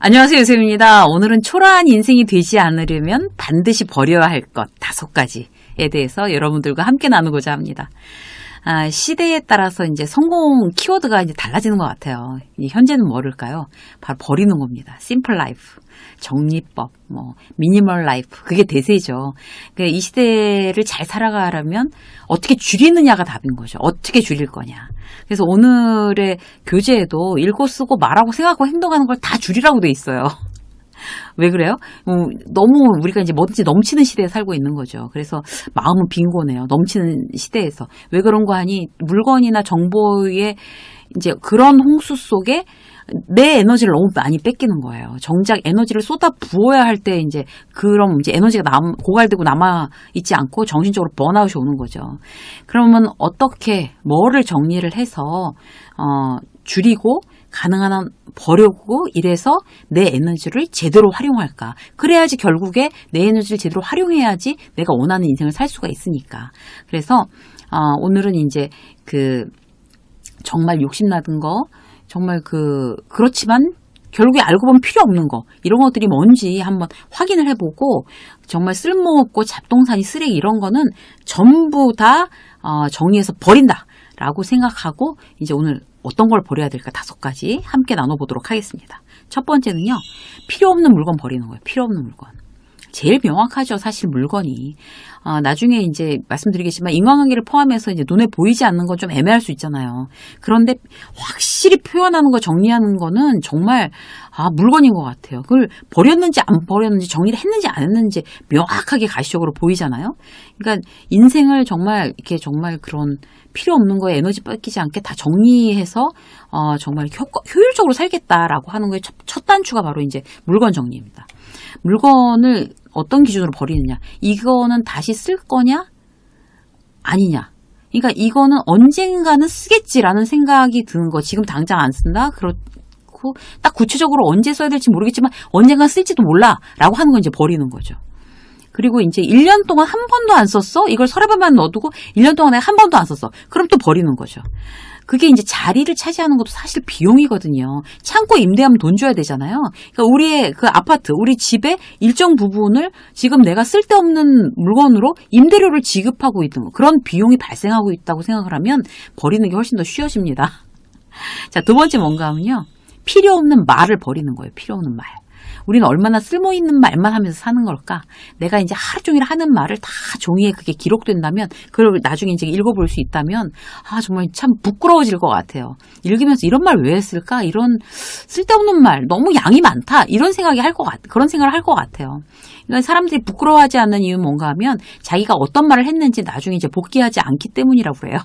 안녕하세요, 요셉입니다. 오늘은 초라한 인생이 되지 않으려면 반드시 버려야 할 것 다섯 가지에 대해서 여러분들과 함께 나누고자 합니다. 아, 시대에 따라서 이제 성공 키워드가 이제 달라지는 것 같아요. 이 현재는 뭐를까요? 바로 버리는 겁니다. 심플 라이프, 정리법, 뭐 미니멀 라이프 그게 대세죠. 그러니까 이 시대를 잘 살아가려면 어떻게 줄이느냐가 답인 거죠. 어떻게 줄일 거냐. 그래서 오늘의 교재에도 읽고 쓰고 말하고 생각하고 행동하는 걸 다 줄이라고 돼 있어요. 왜 그래요? 어, 너무 우리가 이제 뭐든지 넘치는 시대에 살고 있는 거죠. 그래서 마음은 빈 거네요. 넘치는 시대에서. 왜 그런 거 하니? 물건이나 정보의 이제 그런 홍수 속에 내 에너지를 너무 많이 뺏기는 거예요. 정작 에너지를 쏟아 부어야 할 때 이제 그럼 이제 에너지가 남, 고갈되고 남아 있지 않고 정신적으로 번아웃이 오는 거죠. 그러면 어떻게 뭐를 정리를 해서 어 줄이고 가능한 한 버려고 이래서 내 에너지를 제대로 활용할까. 그래야지 결국에 내 에너지를 제대로 활용해야지 내가 원하는 인생을 살 수가 있으니까. 그래서 어, 오늘은 이제 그 정말 욕심나던 거 정말 그 그렇지만 결국에 알고 보면 필요 없는 거 이런 것들이 뭔지 한번 확인을 해보고 정말 쓸모없고 잡동사니 쓰레기 이런 거는 전부 다 어, 정리해서 버린다 라고 생각하고 이제 오늘 어떤 걸 버려야 될까 다섯 가지 함께 나눠보도록 하겠습니다. 첫 번째는요 필요 없는 물건 버리는 거예요. 필요 없는 물건. 제일 명확하죠. 사실 물건이. 아, 나중에 이제 말씀드리겠지만 인간관계를 포함해서 이제 눈에 보이지 않는 건 좀 애매할 수 있잖아요. 그런데 확실히 표현하는 거 정리하는 거는 정말 아, 물건인 것 같아요. 그걸 버렸는지 안 버렸는지 정리를 했는지 안 했는지 명확하게 가시적으로 보이잖아요. 그러니까 인생을 정말 이렇게 정말 그런 필요 없는 거에 에너지 뺏기지 않게 다 정리해서 어, 정말 효, 효율적으로 살겠다라고 하는 거에 첫, 첫 단추가 바로 이제 물건 정리입니다. 물건을 어떤 기준으로 버리느냐. 이거는 다시 쓸 거냐? 아니냐. 그러니까 이거는 언젠가는 쓰겠지라는 생각이 드는 거. 지금 당장 안 쓴다? 그렇고, 딱 구체적으로 언제 써야 될지 모르겠지만 언젠가 쓸지도 몰라. 라고 하는 건 이제 버리는 거죠. 그리고 이제 1년 동안 한 번도 안 썼어? 이걸 서랍에만 넣어두고 1년 동안 내가 한 번도 안 썼어. 그럼 또 버리는 거죠. 그게 이제 자리를 차지하는 것도 사실 비용이거든요. 창고 임대하면 돈 줘야 되잖아요. 그러니까 우리의 그 아파트, 우리 집의 일정 부분을 지금 내가 쓸데없는 물건으로 임대료를 지급하고 있는 그런 비용이 발생하고 있다고 생각을 하면 버리는 게 훨씬 더 쉬워집니다. 자, 두 번째 뭔가 하면요. 필요 없는 말을 버리는 거예요. 필요 없는 말. 우리는 얼마나 쓸모 있는 말만 하면서 사는 걸까? 내가 이제 하루 종일 하는 말을 다 종이에 그게 기록된다면, 그걸 나중에 이제 읽어볼 수 있다면, 아, 정말 참 부끄러워질 것 같아요. 읽으면서 이런 말 왜 했을까? 이런 쓸데없는 말, 너무 양이 많다. 이런 생각이 할 것 같, 그런 생각을 할 것 같아요. 그러니까 사람들이 부끄러워하지 않는 이유는 뭔가 하면, 자기가 어떤 말을 했는지 나중에 이제 복귀하지 않기 때문이라고 해요.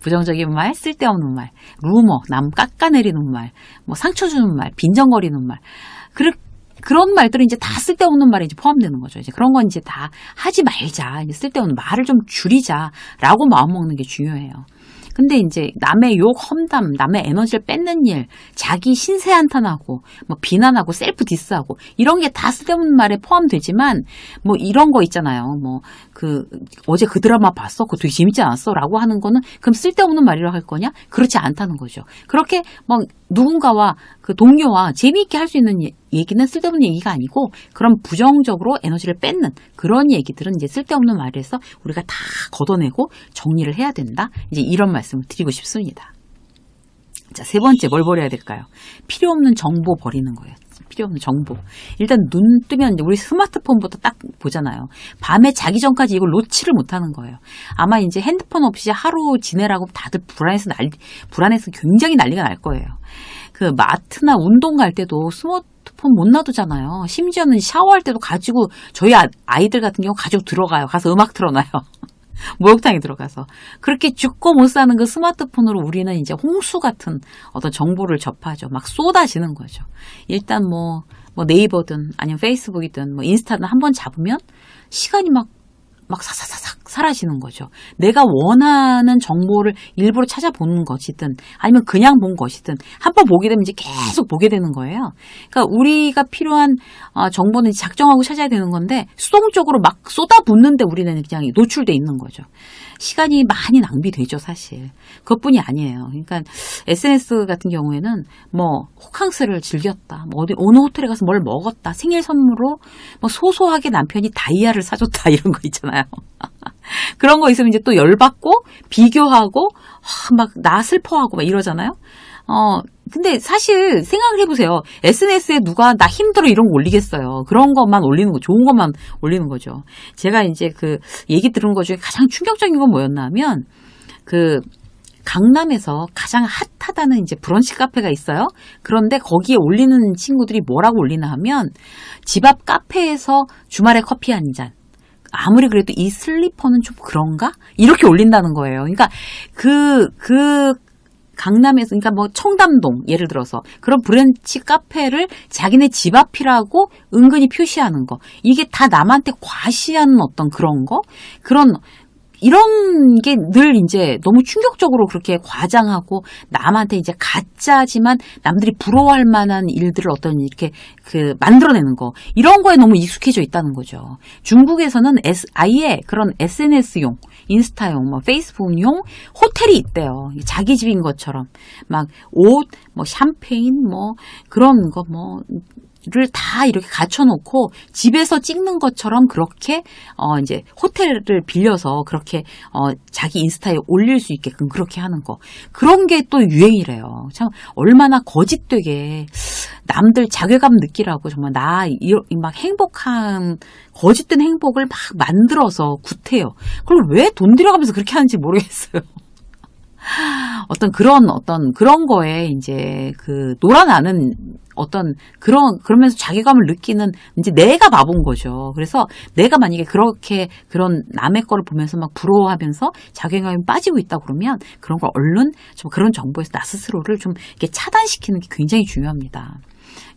부정적인 말, 쓸데없는 말, 루머, 남 깎아내리는 말, 뭐 상처 주는 말, 빈정거리는 말. 그, 그런 말들은 이제 다 쓸데없는 말에 이제 포함되는 거죠. 이제 그런 건 이제 다 하지 말자. 이제 쓸데없는 말을 좀 줄이자라고 마음먹는 게 중요해요. 근데 이제 남의 욕, 험담, 남의 에너지를 뺏는 일, 자기 신세 한탄하고, 뭐 비난하고, 셀프 디스하고, 이런 게 다 쓸데없는 말에 포함되지만, 뭐 이런 거 있잖아요. 뭐, 그, 어제 그 드라마 봤어? 그거 되게 재밌지 않았어? 라고 하는 거는, 그럼 쓸데없는 말이라고 할 거냐? 그렇지 않다는 거죠. 그렇게 막 누군가와 그 동료와 재미있게 할 수 있는 얘기는 쓸데없는 얘기가 아니고 그런 부정적으로 에너지를 뺏는 그런 얘기들은 이제 쓸데없는 말에서 우리가 다 걷어내고 정리를 해야 된다. 이제 이런 말씀을 드리고 싶습니다. 자, 세 번째 뭘 버려야 될까요? 필요 없는 정보 버리는 거예요. 필요 없는 정보. 일단 눈 뜨면 우리 스마트폰부터 딱 보잖아요. 밤에 자기 전까지 이걸 놓지를 못하는 거예요. 아마 이제 핸드폰 없이 하루 지내라고 다들 불안해서 난 불안해서 굉장히 난리가 날 거예요. 그 마트나 운동 갈 때도 스마트 폰 못 놔두잖아요. 심지어는 샤워할 때도 가지고 저희 아, 아이들 같은 경우 가지고 들어가요. 가서 음악 틀어놔요. 목욕탕에 들어가서 그렇게 죽고 못 사는 그 스마트폰으로 우리는 이제 홍수 같은 어떤 정보를 접하죠. 막 쏟아지는 거죠. 일단 뭐, 뭐 네이버든 아니면 페이스북이든 뭐 인스타든 한 번 잡으면 시간이 막, 막 사사사삭 사라지는 거죠. 내가 원하는 정보를 일부러 찾아보는 것이든 아니면 그냥 본 것이든 한 번 보게 되면 이제 계속 보게 되는 거예요. 그러니까 우리가 필요한 어, 정보는 작정하고 찾아야 되는 건데 수동적으로 막 쏟아붓는데 우리는 그냥 노출돼 있는 거죠. 시간이 많이 낭비되죠, 사실. 그것뿐이 아니에요. 그러니까 SNS 같은 경우에는 뭐 호캉스를 즐겼다, 뭐 어디 어느 호텔에 가서 뭘 먹었다, 생일 선물로 뭐 소소하게 남편이 다이아를 사줬다 이런 거 있잖아요. 그런 거 있으면 이제 또 열받고 비교하고 막 나 슬퍼하고 막 이러잖아요. 어, 근데 사실 생각을 해보세요. SNS에 누가 나 힘들어 이런 거 올리겠어요. 그런 것만 올리는 거, 좋은 것만 올리는 거죠. 제가 이제 그 얘기 들은 것 중에 가장 충격적인 건 뭐였나 하면 그 강남에서 가장 핫하다는 이제 브런치 카페가 있어요. 그런데 거기에 올리는 친구들이 뭐라고 올리나 하면 집 앞 카페에서 주말에 커피 한 잔. 아무리 그래도 이 슬리퍼는 좀 그런가? 이렇게 올린다는 거예요. 그러니까 그, 그 강남에서 그러니까 뭐 청담동 예를 들어서. 그런 브런치 카페를 자기네 집 앞이라고 은근히 표시하는 거. 이게 다 남한테 과시하는 어떤 그런 거? 그런 이런 게 늘 이제 너무 충격적으로 그렇게 과장하고 남한테 이제 가짜지만 남들이 부러워할 만한 일들을 어떤 이렇게 그 만들어내는 거. 이런 거에 너무 익숙해져 있다는 거죠. 중국에서는 아예 그런 SNS용, 인스타용, 뭐 페이스북용 호텔이 있대요. 자기 집인 것처럼 막 옷, 뭐 샴페인, 뭐 그런 거 뭐 다 이렇게 갖춰놓고 집에서 찍는 것처럼 그렇게 어 이제 호텔을 빌려서 그렇게 어 자기 인스타에 올릴 수 있게끔 그렇게 하는 거 그런 게 또 유행이래요. 참 얼마나 거짓되게 남들 자괴감 느끼라고 정말 나 막 행복한 거짓된 행복을 막 만들어서 구태요. 그걸 왜 돈 들여가면서 그렇게 하는지 모르겠어요. 어떤 그런 어떤 그런 거에 이제 그 놀아나는 어떤 그런 그러면서 자괴감을 느끼는 이제 내가 바본 거죠. 그래서 내가 만약에 그렇게 그런 남의 거를 보면서 막 부러워하면서 자괴감이 빠지고 있다 그러면 그런 걸 얼른 좀 그런 정보에서 나 스스로를 좀 이렇게 차단시키는 게 굉장히 중요합니다.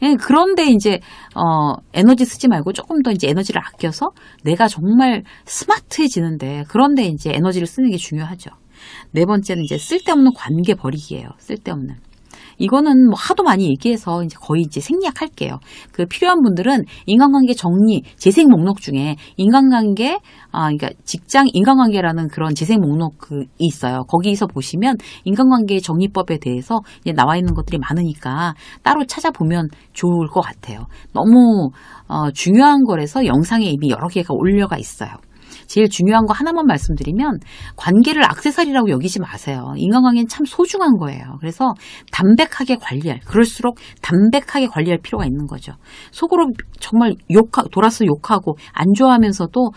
예, 그런데 이제 어 에너지 쓰지 말고 조금 더 이제 에너지를 아껴서 내가 정말 스마트해지는데 그런데 이제 에너지를 쓰는 게 중요하죠. 네 번째는 이제 쓸데없는 관계 버리기예요. 쓸데없는. 이거는 뭐 하도 많이 얘기해서 이제 거의 이제 생략할게요. 그 필요한 분들은 인간관계 정리 재생 목록 중에 인간관계 아 그러니까 직장 인간관계라는 그런 재생 목록 그 있어요. 거기서 보시면 인간관계 정리법에 대해서 나와 있는 것들이 많으니까 따로 찾아보면 좋을 것 같아요. 너무 어, 중요한 거라서 영상에 이미 여러 개가 올려가 있어요. 제일 중요한 거 하나만 말씀드리면 관계를 악세사리라고 여기지 마세요. 인간관계는 참 소중한 거예요. 그래서 담백하게 관리할, 그럴수록 담백하게 관리할 필요가 있는 거죠. 속으로 정말 욕, 돌아서 욕하고 안 좋아하면서도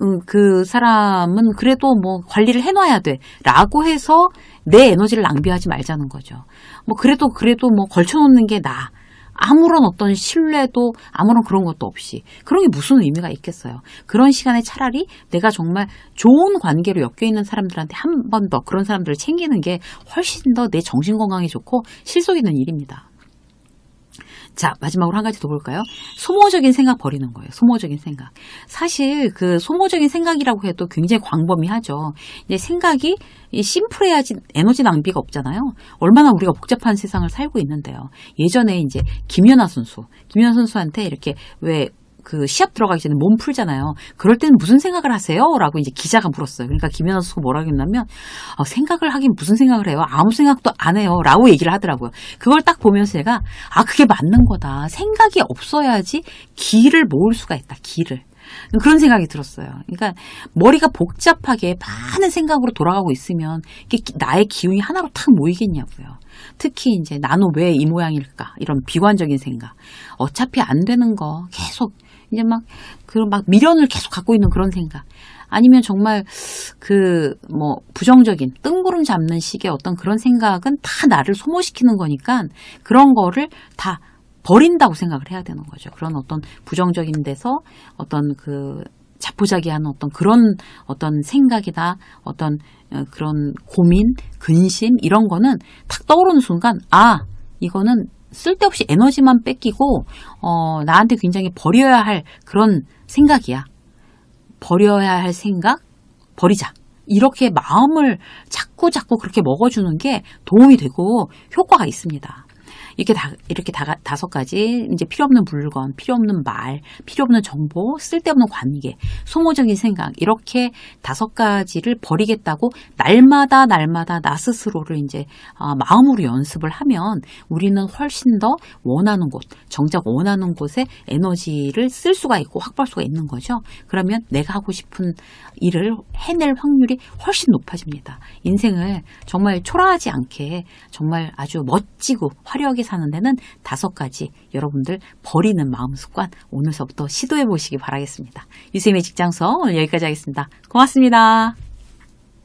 음, 그 사람은 그래도 뭐 관리를 해놔야 돼. 라고 해서 내 에너지를 낭비하지 말자는 거죠. 뭐 그래도 그래도 뭐 걸쳐놓는 게 나. 아 무런 어떤 신뢰도 아무런 그런 것도 없이 그런 게 무슨 의미가 있겠어요. 그런 시간에 차라리 내가 정말 좋은 관계로 엮여 있는 사람들한테 한 번 더 그런 사람들을 챙기는 게 훨씬 더 내 정신 건강에 좋고 실속 있는 일입니다. 자, 마지막으로 한 가지 더 볼까요? 소모적인 생각 버리는 거예요. 소모적인 생각. 사실 그 소모적인 생각이라고 해도 굉장히 광범위하죠. 이제 생각이 심플해야지 에너지 낭비가 없잖아요. 얼마나 우리가 복잡한 세상을 살고 있는데요. 예전에 이제 김연아 선수, 김연아 선수한테 이렇게 왜 그 시합 들어가기 전에 몸 풀잖아요. 그럴 때는 무슨 생각을 하세요? 라고 이제 기자가 물었어요. 그러니까 김연아 선수가 뭐라고 했냐면 어, 생각을 하긴 무슨 생각을 해요? 아무 생각도 안 해요. 라고 얘기를 하더라고요. 그걸 딱 보면서 제가 아 그게 맞는 거다. 생각이 없어야지 기를 모을 수가 있다. 기를. 그런 생각이 들었어요. 그러니까 머리가 복잡하게 많은 생각으로 돌아가고 있으면 이게 나의 기운이 하나로 탁 모이겠냐고요. 특히 이제 나는 왜 이 모양일까 이런 비관적인 생각. 어차피 안 되는 거 계속 이제 막, 그, 막 미련을 계속 갖고 있는 그런 생각. 아니면 정말 그, 뭐, 부정적인, 뜬구름 잡는 식의 어떤 그런 생각은 다 나를 소모시키는 거니까 그런 거를 다 버린다고 생각을 해야 되는 거죠. 그런 어떤 부정적인 데서 어떤 그 자포자기하는 어떤 그런 어떤 생각이나 어떤 어, 그런 고민, 근심 이런 거는 탁 떠오르는 순간 아 이거는 쓸데없이 에너지만 뺏기고 어, 나한테 굉장히 버려야 할 그런 생각이야. 버려야 할 생각, 버리자. 이렇게 마음을 자꾸 자꾸 그렇게 먹어주는 게 도움이 되고 효과가 있습니다. 이렇게 다, 이렇게 다, 다섯 가지, 이제 필요 없는 물건, 필요 없는 말, 필요 없는 정보, 쓸데없는 관계, 소모적인 생각, 이렇게 다섯 가지를 버리겠다고 날마다 날마다 나 스스로를 이제 아, 마음으로 연습을 하면 우리는 훨씬 더 원하는 곳, 정작 원하는 곳에 에너지를 쓸 수가 있고 확보할 수가 있는 거죠. 그러면 내가 하고 싶은 일을 해낼 확률이 훨씬 높아집니다. 인생을 정말 초라하지 않게 정말 아주 멋지고 화려하게 사는 데는 다섯 가지 여러분들 버리는 마음 습관 오늘서부터 시도해 보시기 바라겠습니다. 유쌤의 직장서 오늘 여기까지 하겠습니다. 고맙습니다.